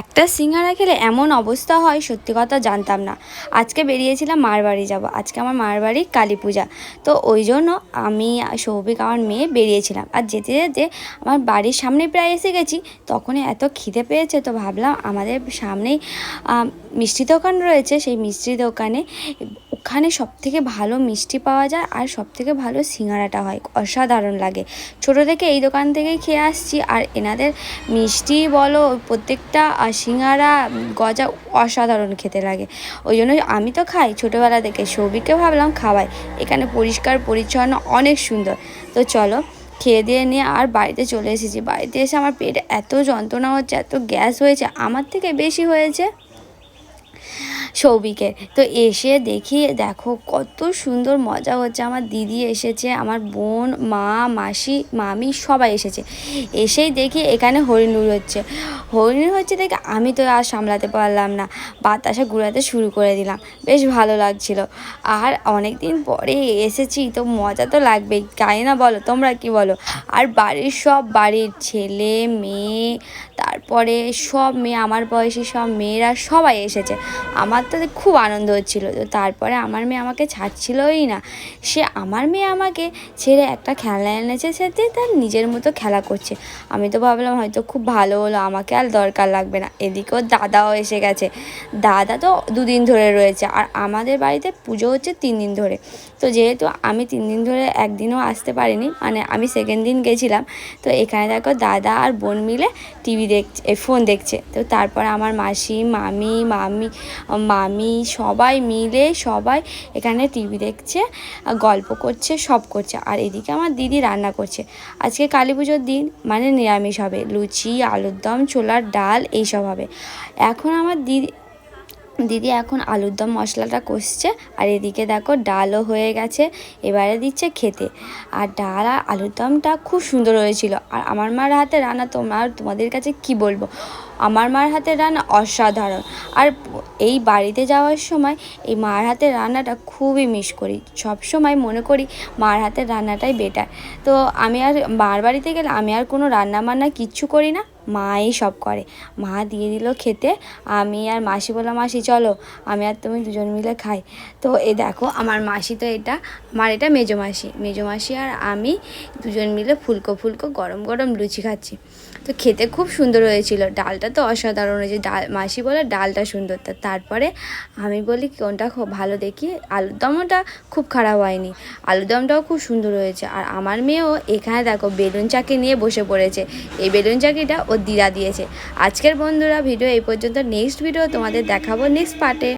একটা সিঙ্গারা খেলে এমন অবস্থা হয়, সত্যি কথা জানতাম না। আজকে বেরিয়েছিলাম মার বাড়ি যাব। আজকে আমার মার বাড়ি কালী পূজা। তো ওই জন্য আমি, সৌভিক আমার মেয়ে বেরিয়েছিলাম। আর যেতে যেতে আমার বাড়ির সামনে প্রায় এসে গেছি। তখনই এত খিদে পেয়েছে, তো ভাবলাম আমাদের সামনেই মিষ্টি দোকান রয়েছে। সেই মিষ্টি দোকানে ওখানে সব থেকে ভালো মিষ্টি পাওয়া যায় আর সব থেকে ভালো সিঙ্গারাটা হয়, অসাধারণ লাগে। ছোটো থেকে এই দোকান থেকেই খেয়ে আসছি আর এনাদের মিষ্টি বলো, প্রত্যেকটা সিঙ্গারা গজা অসাধারণ খেতে লাগে। ওই জন্য আমি তো খাই, ছোটোবেলা থেকে সৌভিককে ভাবলাম খাওয়াই। এখানে পরিষ্কার, পরিচ্ছন্ন, অনেক সুন্দর। তো চলো, খেয়ে দিয়ে নিয়ে আর বাড়িতে চলে এসেছি। বাড়িতে এসে আমার পেটে এত যন্ত্রণা হচ্ছে, এত গ্যাস হয়েছে, আমার থেকে বেশি হয়েছে। সৌভিকের তো এসে দেখি, দেখো কত সুন্দর মজা হচ্ছে। আমার দিদি এসেছে, আমার বোন, মা, মাসি, মামি সবাই এসেছে। এসেই দেখি এখানে হরিণুর হচ্ছে। হরিণুর হচ্ছে দেখে আমি তো আর সামলাতে পারলাম না। বাতাসা ঘুরাতে শুরু করে দিলাম। বেশ ভালো লাগছিল। আর অনেক দিন পরে এসেছি, তো মজা তো লাগবেই। তাই না বলো? তোমরা কি বলো? আর বাড়ির সব, বাড়ির ছেলে, মেয়ে, তারপরে সব মেয়ে, আমার বয়সী সব মেয়েরা সবাই এসেছে। আমার তো খুব আনন্দ হচ্ছিল। তো তারপরে আমার মেয়ে আমাকে ছাড়ছিলই না। সে আমার মেয়ে আমাকে ছেড়ে একটা খেলনা এনেছে সাথে তার নিজের মতো খেলা করছে। আমি তো ভাবলাম হয়তো খুব ভালো হলো, আমাকে আর দরকার লাগবে না। এদিকেও দাদাও এসে গেছে। দাদা তো দুদিন ধরে রয়েছে, আর আমাদের বাড়িতে পুজো হচ্ছে তিন দিন ধরে। তো যেহেতু আমি তিন দিন ধরে একদিনও আসতে পারিনি মানে আমি সেকেন্ড দিন গেছিলাম, তো এখানে দেখো দাদা আর বোন মিলে টিভি দেখছে ফোন দেখছে। তো তারপর আমার মাসি, মামি মামি মামি সবাই মিলে সবাই এখানে টিভি দেখছে গল্প করছে, সব করছে। আর এদিকে আমার দিদি রান্না করছে। আজকে কালী পুজোর দিন মানে নিরামিষ হবে। লুচি, আলুর দম, ছোলার ডাল, এইসব হবে। এখন আমার দিদি দিদি এখন আলুর দম মশলাটা কষছে, আর এদিকে দেখো ডালও হয়ে গেছে, এবারে দিচ্ছে খেতে। আর ডাল আর আলুর দমটা খুব সুন্দর হয়েছিল। আর আমার মার হাতে রান্না তোমার তোমাদের কাছে কি বলব? আমার মার হাতে রান্না অসাধারণ। আর এই বাড়িতে যাওয়ার সময় এই মার হাতের রান্নাটা খুবই মিস করি। সব সময় মনে করি মার হাতের রান্নাটাই বেটার তো আমি আর মার বাড়িতে গেলে আমি আর কোনো রান্না বান্না কিচ্ছু করি না। মাই সব করে। মা দিয়ে দিল খেতে, আমি আর মাসি বললাম মাসি, চলো, আমি আর তুমি দুজন মিলে খাই। তো এ দেখো, আমার মাসি তো এটা, আমার এটা মেজো মাসি। মেজো মাসি আর আমি দুজন মিলে ফুলকো ফুলকো গরম গরম লুচি খাচ্ছি। তো খেতে খুব সুন্দর হয়েছিল। ডালটা তো অসাধারণ হয়েছে। ডাল, মাসি বলে ডালটা সুন্দর। তা তারপরে আমি বলি, কোনটা খুব ভালো দেখি? আলুর দমটা খুব খারাপ হয়নি। আলুর দমটাও খুব সুন্দর হয়েছে। আর আমার মেয়েও এখানে দেখো বেলুন চাকি নিয়ে বসে পড়েছে। এই বেলুন চাকিটা দিদা দিয়েছে। আজকের বন্ধুরা ভিডিও এই পর্যন্ত। নেক্সট ভিডিও তোমাদের দেখাবো নেক্সট পার্টে